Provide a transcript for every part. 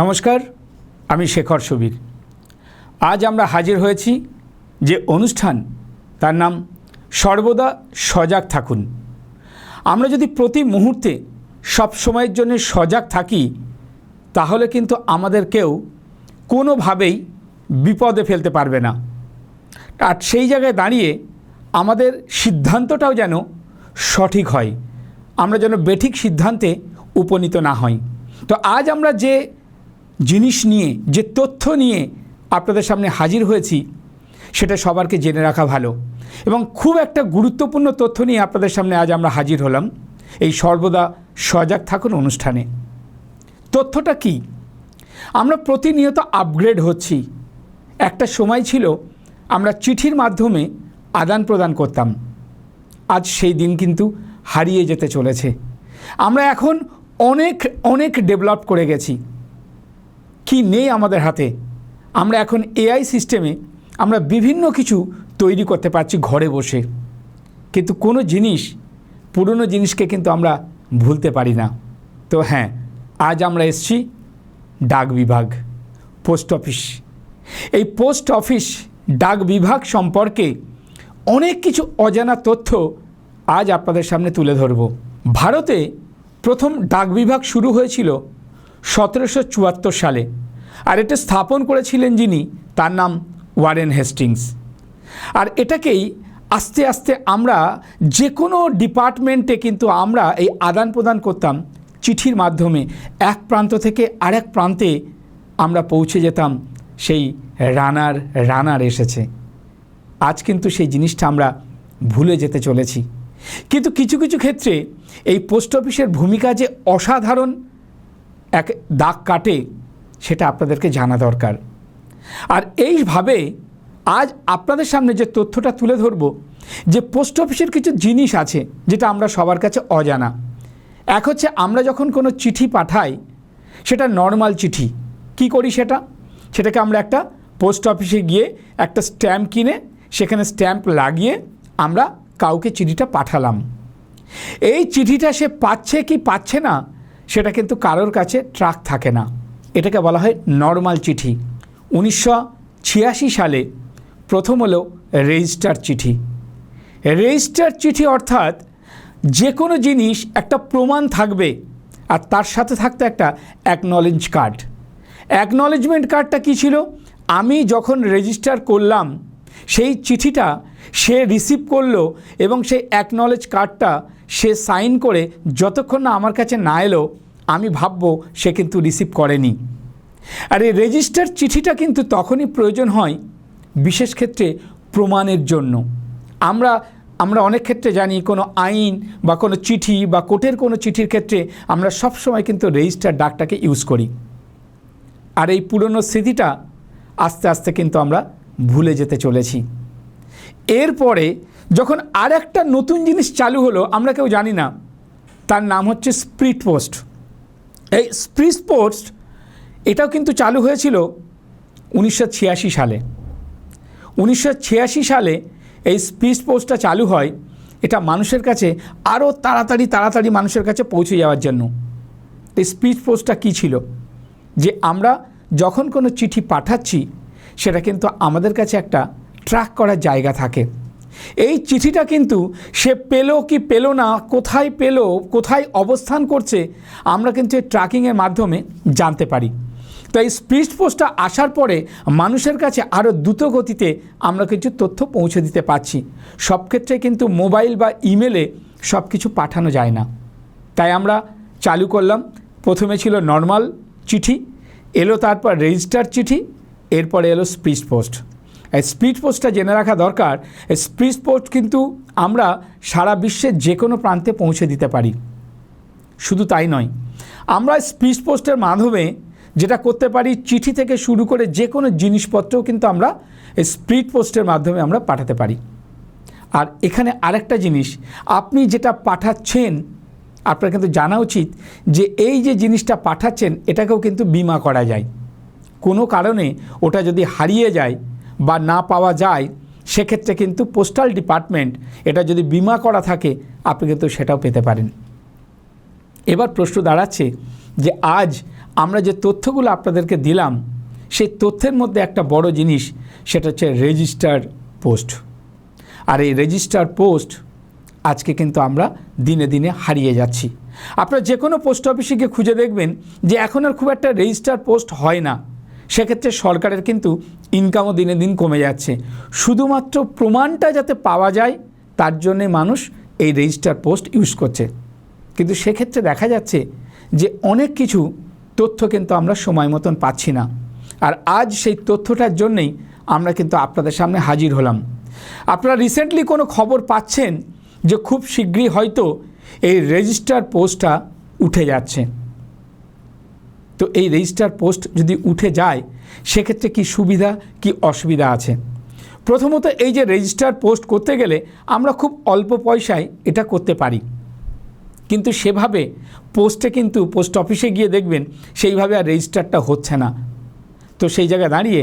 নমস্কার, আমি শেখর সুবীর। আজ আমরা হাজির হয়েছি যে অনুষ্ঠান, তার নাম সর্বদা সজাগ থাকুন। আমরা যদি প্রতি মুহূর্তে সব সময়ের জন্য সজাগ থাকি, তাহলে কিন্তু আমাদের কেউ কোনোভাবেই বিপদে ফেলতে পারবে না। আর সেই জায়গায় দাঁড়িয়ে আমাদের সিদ্ধান্তটাও যেন সঠিক হয়, আমরা যেন বেঠিক সিদ্ধান্তে উপনীত না হই। তো আজ আমরা যে জিনিস নিয়ে, যে তথ্য নিয়ে আপনাদের সামনে হাজির হয়েছি, সেটা সবারকে জেনে রাখা ভালো। এবং খুব একটা গুরুত্বপূর্ণ তথ্য নিয়ে আপনাদের সামনে আজ আমরা হাজির হলাম এই সর্বদা সজাগ থাকুন অনুষ্ঠানে। তথ্যটা কি? আমরা প্রতিনিয়ত আপগ্রেড হচ্ছি। একটা সময় ছিল আমরা চিঠির মাধ্যমে আদান প্রদান করতাম। আজ সেই দিন কিন্তু হারিয়ে যেতে চলেছে। আমরা এখন অনেক অনেক ডেভেলপ করে গেছি। কি নেই আমাদের হাতে? আমরা এখন এআই সিস্টেমে আমরা বিভিন্ন কিছু তৈরি করতে পারছি ঘরে বসে। কিন্তু কোনো জিনিস, পুরনো জিনিসকে কিন্তু আমরা ভুলতে পারি না। তো হ্যাঁ আজ আমরা এসছি ডাক বিভাগ, পোস্ট অফিস। এই পোস্ট অফিস, ডাক বিভাগ সম্পর্কে অনেক কিছু অজানা তথ্য আজ আপনাদের সামনে তুলে ধরব। ভারতে প্রথম ডাক বিভাগ শুরু হয়েছিল সতেরোশো চুয়াত্তর সালে আর এটা স্থাপন করেছিলেন যিনি, তার নাম ওয়ারেন হেস্টিংস। আর এটাকেই আস্তে আস্তে আমরা যে কোনো ডিপার্টমেন্টে কিন্তু আমরা এই আদান প্রদান করতাম, চিঠির মাধ্যমে এক প্রান্ত থেকে আরেক প্রান্তে আমরা পৌঁছে যেতাম, সেই রানার রানার এসেছে। আজ কিন্তু সেই জিনিসটা আমরা ভুলে যেতে চলেছি। কিন্তু কিছু কিছু ক্ষেত্রে এই পোস্ট অফিসের ভূমিকা যে অসাধারণ এক দাগ কাটে, সেটা আপনাদেরকে জানা দরকার। আর এইভাবে আজ আপনাদের সামনে যে তথ্যটা তুলে ধরব, যে পোস্ট অফিসের কিছু জিনিস আছে, যেটা আমরা সবার কাছে অজানা। এক হচ্ছে আমরা যখন কোনো চিঠি পাঠাই, সেটা নর্মাল চিঠি। কি করি সেটা? সেটাকে আমরা একটা পোস্ট অফিসে গিয়ে একটা স্ট্যাম্প কিনে, সেখানে স্ট্যাম্প লাগিয়ে আমরা কাউকে চিঠিটা পাঠালাম। এই চিঠিটা সে পাচ্ছে কি পাচ্ছে না সেটা কিন্তু কারোর কাছে ট্রাক থাকে না। এটাকে বলা হয় নর্মাল চিঠি। উনিশশো ছিয়াশি সালে প্রথম হলো রেজিস্টার চিঠি। রেজিস্টার চিঠি অর্থাৎ যে কোনো জিনিস একটা প্রমাণ থাকবে আর তার সাথে থাকতে একটা অ্যাকনলেজ কার্ড অ্যাকনলেজমেন্ট কার্ডটা কী ছিল? আমি যখন রেজিস্টার করলাম, সেই চিঠিটা সে রিসিভ করল এবং সেই অ্যাকনলেজ কার্ডটা সে সাইন করে যতক্ষণ না আমার কাছে না এলো, আমি ভাববো সে কিন্তু রিসিভ করেনি। আর এই রেজিস্টার চিঠিটা কিন্তু তখনই প্রয়োজন হয়, বিশেষ ক্ষেত্রে প্রমাণের জন্য। আমরা আমরা অনেক ক্ষেত্রে জানি কোনো আইন বা কোনো চিঠি বা কোর্টের কোনো চিঠির ক্ষেত্রে আমরা সবসময় কিন্তু রেজিস্টার ডাকটাকে ইউজ করি। আর এই পুরনো স্মৃতিটা আস্তে আস্তে কিন্তু আমরা ভুলে যেতে চলেছি। এরপরে যখন আর একটা নতুন জিনিস চালু হলো, আমরা কেউ জানি না, তার নাম হচ্ছে স্প্রিট পোস্ট। এই স্প্রিট পোস্ট এটাও কিন্তু চালু হয়েছিল উনিশশো ছিয়াশি সালে। উনিশশো ছিয়াশি সালে এই স্পিড পোস্টটা চালু হয়, এটা মানুষের কাছে আরও তাড়াতাড়ি তাড়াতাড়ি মানুষের কাছে পৌঁছে যাওয়ার জন্য। এই স্পিড পোস্টটা কী ছিল? যে আমরা যখন কোনো চিঠি পাঠাচ্ছি, সেটা কিন্তু আমাদের কাছে একটা ট্র্যাক করার জায়গা থাকে। এই চিঠিটা কিন্তু সে পেল কি পেল না, কোথায় পেল, কোথায় অবস্থান করছে, আমরা কিন্তু এই ট্র্যাকিংয়ের মাধ্যমে জানতে পারি। তো এই স্পিড পোস্টটা আসার পরে মানুষের কাছে আরও দ্রুত গতিতে আমরা কিছু তথ্য পৌঁছে দিতে পারছি। সব ক্ষেত্রে কিন্তু মোবাইল বা ইমেলে সব কিছু পাঠানো যায় না। তাই আমরা চালু করলাম। প্রথমে ছিল নর্মাল চিঠি, এলো তারপর রেজিস্টার চিঠি, এরপরে এলো স্পিড পোস্ট। স্পিড পোস্টটা জেনে রাখা দরকার স্পিড পোস্ট কিন্তু আমরা সারা বিশ্বের যে কোনো প্রান্তে পৌঁছে দিতে পারি। শুধু তাই নয়, আমরা স্পিড পোস্টের মাধ্যমে যেটা করতে পারি, চিঠি থেকে শুরু করে যে কোনো জিনিসপত্রও কিন্তু আমরা স্পিড পোস্টের মাধ্যমে আমরা পাঠাতে পারি। আর এখানে আরেকটা জিনিস, আপনি যেটা পাঠাচ্ছেন, আপনার কিন্তু জানা উচিত যে এই যে জিনিসটা পাঠাচ্ছেন, এটাকেও কিন্তু বিমা করা যায়। কোনো কারণে ওটা যদি হারিয়ে যায় বা না পাওয়া যায়, সেক্ষেত্রে কিন্তু পোস্টাল ডিপার্টমেন্ট এটা যদি বিমা করা থাকে, আপনি কিন্তু সেটাও পেতে পারেন। এবার প্রশ্ন দাঁড়াচ্ছে যে আজ আমরা যে তথ্যগুলো আপনাদেরকে দিলাম, সেই তথ্যের মধ্যে একটা বড় জিনিস, সেটা হচ্ছে রেজিস্টার পোস্ট আর এই রেজিস্টার পোস্ট আজকে কিন্তু আমরা দিনে দিনে হারিয়ে যাচ্ছি। আপনারা যে কোনো পোস্ট অফিসে গিয়ে খুঁজে দেখবেন যে এখন আর খুব একটা রেজিস্টার পোস্ট হয় না। সেক্ষেত্রে সরকারের কিন্তু ইনকামও দিনে দিন কমে যাচ্ছে। শুধুমাত্র প্রমাণটা যাতে পাওয়া যায়, তার জন্যে মানুষ এই রেজিস্টার পোস্ট ইউজ করছে। কিন্তু সেক্ষেত্রে দেখা যাচ্ছে যে অনেক কিছু তথ্য কিন্তু আমরা সময় মতন পাচ্ছি না। আর আজ সেই তথ্যটার জন্যেই আমরা কিন্তু আপনাদের সামনে হাজির হলাম। আপনারা রিসেন্টলি কোনো খবর পাচ্ছেন যে খুব শীঘ্রই হয়তো এই রেজিস্টার পোস্টটা উঠে যাচ্ছে। তো এই রেজিস্টার পোস্ট যদি উঠে যায়, সেক্ষেত্রে কি সুবিধা, কি অসুবিধা আছে? প্রথমত এই যে রেজিস্টার পোস্ট করতে গেলে আমরা খুব অল্প পয়সায় এটা করতে পারি। কিন্তু সেভাবে পোস্টে কিন্তু পোস্ট অফিসে গিয়ে দেখবেন সেইভাবে আর রেজিস্টারটা হচ্ছে না। তো সেই জায়গায় দাঁড়িয়ে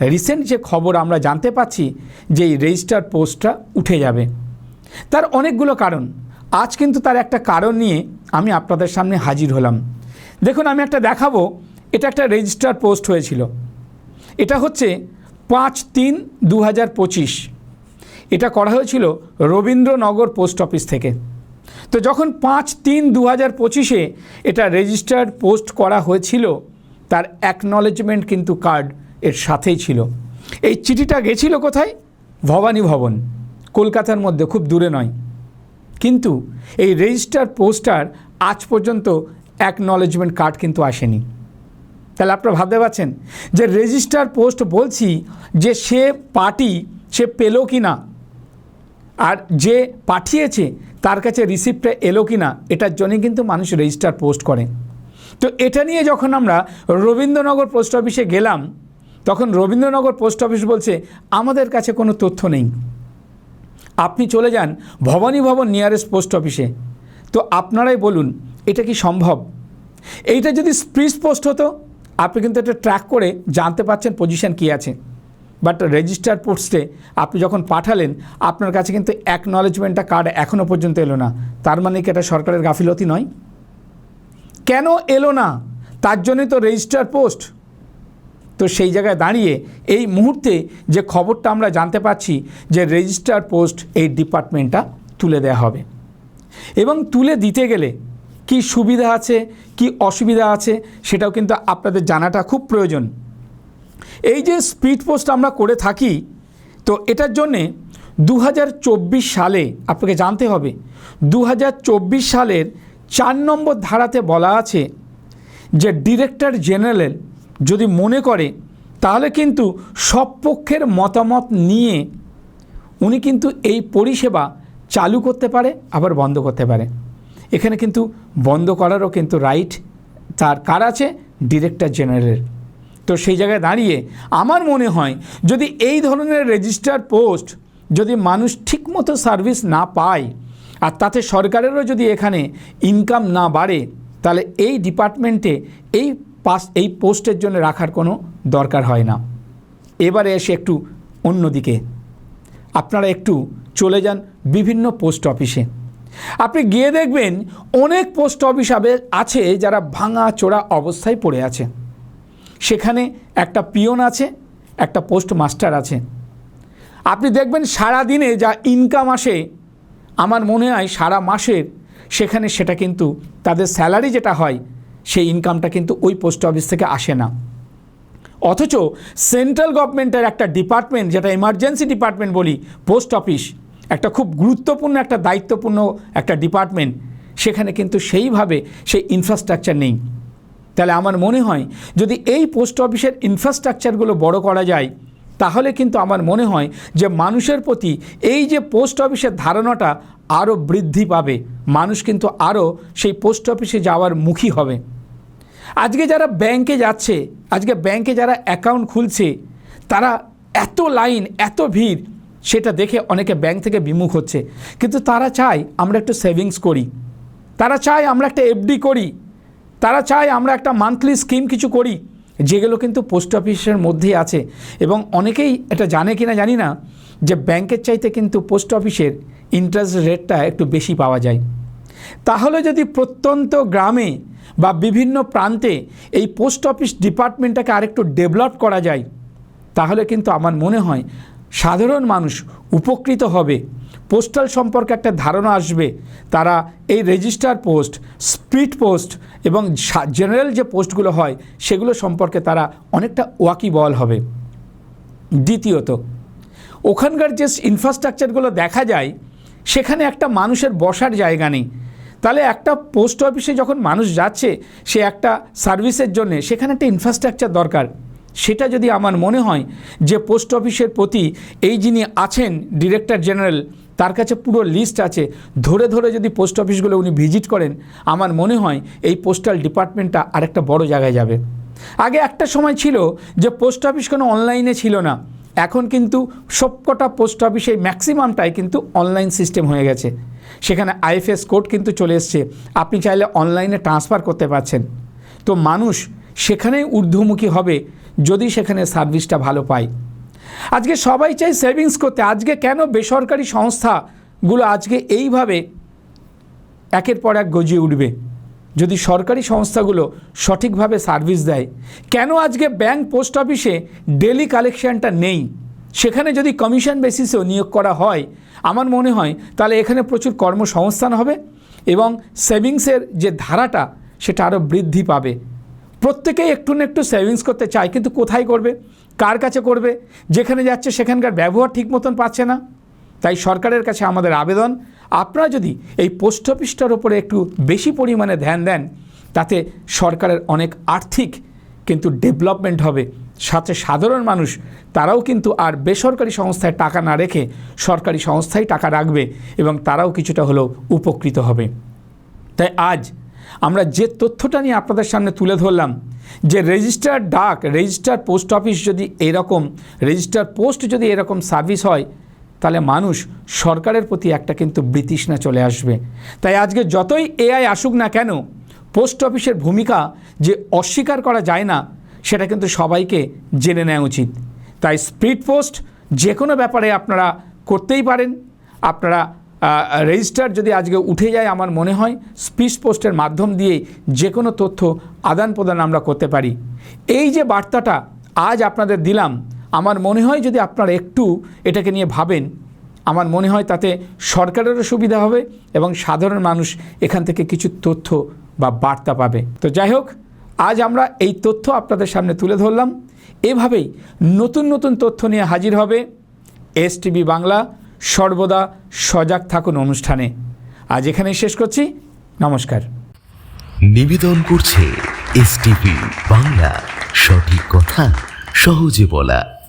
রিসেন্ট যে খবর আমরা জানতে পাচ্ছি যে এই রেজিস্টার পোস্টটা উঠে যাবে। তার অনেকগুলো কারণ। আজ কিন্তু তার একটা কারণ নিয়ে আমি আপনাদের সামনে হাজির হলাম। দেখুন, আমি একটা দেখাবো। এটা একটা রেজিস্টার পোস্ট হয়েছিল। এটা হচ্ছে পাঁচ তিন দু এটা করা হয়েছিল রবীন্দ্রনগর পোস্ট অফিস থেকে। তো যখন পাঁচ তিন দু হাজার পঁচিশে এটা রেজিস্টার্ড পোস্ট করা হয়েছিল, তার অ্যাকনলেজমেন্ট কিন্তু কার্ড এর সাথেই ছিল। এই চিঠিটা গেছিল কোথায়? ভবানী ভবন। কলকাতার মধ্যে, খুব দূরে নয়। কিন্তু এই রেজিস্টার পোস্টার আজ পর্যন্ত অ্যাকনলেজমেন্ট কার্ড কিন্তু আসেনি। তাহলে আপনারা ভাবতে পারছেন যে রেজিস্টার পোস্ট বলছি যে সে পার্টি সে পেল কি না আর যে পাঠিয়েছে তার কাছে রিসিপ্টটা এলো কি না এটার জন্যই কিন্তু মানুষ রেজিস্টার পোস্ট করে। তো এটা নিয়ে যখন আমরা রবীন্দ্রনগর পোস্ট অফিসে গেলাম, তখন রবীন্দ্রনগর পোস্ট অফিস বলছে, আমাদের কাছে কোনো তথ্য নেই। আপনি চলে যান ভবানী ভবন নিয়ারেস্ট পোস্ট অফিসে তো আপনারাই বলুন এটা কি সম্ভব? এইটা যদি স্প্রিস পোস্ট হতো, আপনি কিন্তু এটা ট্র্যাক করে জানতে পারছেন পজিশন কী আছে। বাট রেজিস্টার পোস্টে আপনি যখন পাঠালেন, আপনার কাছে কিন্তু অ্যাকনলেজমেন্টটা কার্ড এখনও পর্যন্ত এলো না। তার মানে কি এটা সরকারের গাফিলতি নয়? কেন এলো না? তার জন্যই তো রেজিস্টার পোস্ট। তো সেই জায়গায় দাঁড়িয়ে এই মুহূর্তে যে খবরটা আমরা জানতে পাচ্ছি, যে রেজিস্টার পোস্ট এই ডিপার্টমেন্টটা তুলে দেওয়া হবে। এবং তুলে দিতে গেলে কি সুবিধা আছে, কি অসুবিধা আছে, সেটাও কিন্তু আপনাদের জানাটা খুব প্রয়োজন। এই যে স্পিড পোস্ট আমরা করে থাকি, তো এটার জন্যে দু হাজার চব্বিশ সালে আপনাকে জানতে হবে দু হাজার চব্বিশ সালের চার নম্বর ধারাতে বলা আছে যে ডিরেক্টর জেনারেল যদি মনে করে, তাহলে কিন্তু সব পক্ষের মতামত নিয়ে উনি কিন্তু এই পরিষেবা চালু করতে পারে, আবার বন্ধ করতে পারে। এখানে কিন্তু বন্ধ করারও কিন্তু রাইট তার কার আছে? ডিরেক্টর জেনারেলের তো সেই জায়গায় দাঁড়িয়ে আমার মনে হয় যদি এই ধরনের রেজিস্টার পোস্ট যদি মানুষ ঠিকমতো সার্ভিস না পায় আর তাতে সরকারেরও যদি এখানে ইনকাম না বাড়ে, তাহলে এই ডিপার্টমেন্টে এই পাস এই পোস্টের জন্য রাখার কোনো দরকার হয় না। এবারে এসে একটু অন্যদিকে। আপনারা একটু চলে যান বিভিন্ন পোস্ট অফিসে আপনি গিয়ে দেখবেন অনেক পোস্ট অফিস আছে যারা ভাঙা চোরা অবস্থায় পড়ে আছে। সেখানে একটা পিয়ন আছে, একটা পোস্ট মাস্টার আছে। আপনি দেখবেন সারা দিনে যা ইনকাম আসে, আমার মনে হয় সারা মাসের, সেখানে সেটা কিন্তু তাদের স্যালারি যেটা হয়, সেই ইনকামটা কিন্তু ওই পোস্ট অফিস থেকে আসে না। অথচ সেন্ট্রাল গভর্নমেন্টের একটা ডিপার্টমেন্ট যেটা এমার্জেন্সি ডিপার্টমেন্ট বলি পোস্ট অফিস একটা খুব গুরুত্বপূর্ণ, একটা দায়িত্বপূর্ণ একটা ডিপার্টমেন্ট সেখানে কিন্তু সেইভাবে সেই ইনফ্রাস্ট্রাকচার নেই। তাহলে আমার মনে হয়, যদি এই পোস্ট অফিসের ইনফ্রাস্ট্রাকচারগুলো বড় করা যায়, তাহলে কিন্তু আমার মনে হয় যে মানুষের প্রতি এই যে পোস্ট অফিসের ধারণাটা আরও বৃদ্ধি পাবে। মানুষ কিন্তু আরও সেই পোস্ট অফিসে যাওয়ার মুখী হবে। আজকে যারা ব্যাংকে যাচ্ছে, আজকে ব্যাংকে যারা অ্যাকাউন্ট খুলছে, তারা এত লাইন এত ভিড় সেটা দেখে অনেকে ব্যাংক থেকে বিমুখ হচ্ছে। কিন্তু তারা চায় আমরা একটু সেভিংস করি। তারা চায় আমরা একটা এফডি করি। তারা চায় আমরা একটা মান্থলি স্কিম কিছু করি। যেগুলো কিন্তু পোস্ট অফিসের মধ্যেই আছে। এবং অনেকেই এটা জানে কিনা জানি না যে ব্যাংকের চাইতে কিন্তু পোস্ট অফিসের ইন্টারেস্ট রেটটা একটু বেশি পাওয়া যায়। তাহলে যদি প্রত্যন্ত গ্রামে বা বিভিন্ন প্রান্তে এই পোস্ট অফিস ডিপার্টমেন্টটাকে আরেকটু ডেভেলপ করা যায়, তাহলে কিন্তু আমার মনে হয় সাধারণ মানুষ উপকৃত হবে। পোস্টাল সম্পর্কে একটা ধারণা আসবে। তারা এই রেজিস্টার পোস্ট স্পিড পোস্ট এবং জেনারেল যে পোস্টগুলো হয়, সেগুলো সম্পর্কে তারা অনেকটা ওয়াকিবল হবে। দ্বিতীয়ত, ওখানকার যে ইনফ্রাস্ট্রাকচারগুলো দেখা যায়, সেখানে একটা মানুষের বসার জায়গা নেই। তাহলে একটা পোস্ট অফিসে যখন মানুষ যাচ্ছে, সে একটা সার্ভিসের জন্যে সেখানে একটা ইনফ্রাস্ট্রাকচার দরকার। সেটা যদি আমার মনে হয় যে পোস্ট অফিসের প্রতি এই যিনি আছেন ডিরেক্টর জেনারেল, তার কাছে পুরো লিস্ট আছে, ধরে ধরে যদি পোস্ট অফিসগুলো উনি ভিজিট করেন, আমার মনে হয় এই পোস্টাল ডিপার্টমেন্টটা আরেকটা বড় জায়গায় যাবে। আগে একটা সময় ছিল যে পোস্ট অফিস কোনো অনলাইনে ছিল না, এখন কিন্তু সবকটা পোস্ট অফিসে ম্যাক্সিমামটাই কিন্তু অনলাইন সিস্টেম হয়ে গেছে। সেখানে আইএফএস কোড কিন্তু চলে এসছে, আপনি চাইলে অনলাইনে ট্রান্সফার করতে পারছেন। তো মানুষ সেখানেই ঊর্ধ্বমুখী হবে যদি সেখানে সার্ভিসটা ভালো পায় আজকে সবাই চাই সেভিংস করতে। আজকে কেন বেসরকারি সংস্থাগুলো আজকে এইভাবে একের পর এক গজিয়ে উঠবে? যদি সরকারি সংস্থাগুলো সঠিকভাবে সার্ভিস দেয়, কেন আজকে ব্যাংক পোস্ট অফিসে ডেলি কালেকশানটা নেই? সেখানে যদি কমিশন বেসিসেও নিয়োগ করা হয়, আমার মনে হয় তাহলে এখানে প্রচুর কর্মসংস্থান হবে এবং সেভিংসের যে ধারাটা, সেটা আরও বৃদ্ধি পাবে। প্রত্যেকেই একটু না একটু সেভিংস করতে চায়, কিন্তু কোথায় করবে? কার কাছে করবে? যেখানে যাচ্ছে সেখানকার ব্যবহার ঠিক মতন পাচ্ছে না। তাই সরকারের কাছে আমাদের আবেদন, আপনারা যদি এই পোস্ট অফিসটার ওপরে একটু বেশি পরিমাণে ধ্যান দেন, তাতে সরকারের অনেক আর্থিক কিন্তু ডেভেলপমেন্ট হবে। সাথে সাধারণ মানুষ, তারাও কিন্তু আর বেসরকারি সংস্থায় টাকা না রেখে সরকারি সংস্থায় টাকা রাখবে এবং তারাও কিছুটা হলেও উপকৃত হবে। তাই আজ আমরা যে তথ্যটা নিয়ে আপনাদের সামনে তুলে ধরলাম, যে রেজিস্টার ডাক রেজিস্টার পোস্ট অফিস যদি এরকম রেজিস্টার পোস্ট যদি এরকম সার্ভিস হয়, তাহলে মানুষ সরকারের প্রতি একটা কিন্তু বৃতৃষ্ণা চলে আসবে। তাই আজকে যতই এআই আসুক না কেন পোস্ট অফিসের ভূমিকা যে অস্বীকার করা যায় না, সেটা কিন্তু সবাইকে জেনে নেওয়া উচিত। তাই স্পিড পোস্ট যে কোনো ব্যাপারে আপনারা করতেই পারেন। আপনারা রেজিস্টার যদি আজকে উঠে যায় আমার মনে হয় স্পিচ পোস্টের মাধ্যম দিয়ে যে কোনো তথ্য আদান প্রদান আমরা করতে পারি। এই যে বার্তাটা আজ আপনাদের দিলাম, আমার মনে হয় যদি আপনারা একটু এটাকে নিয়ে ভাবেন, আমার মনে হয় তাতে সরকারেরও সুবিধা হবে এবং সাধারণ মানুষ এখান থেকে কিছু তথ্য বা বার্তা পাবে। তো যাই হোক, আজ আমরা এই তথ্য আপনাদের সামনে তুলে ধরলাম। এভাবেই নতুন নতুন তথ্য নিয়ে হাজির হবে এস বাংলা। সর্বদা সজাগ থাকুন অনুষ্ঠানে। আজ এখানে শেষ করছি। নমস্কার। নিবেদন করছে এস বাংলা। সঠিক কথা, সহজে বলা।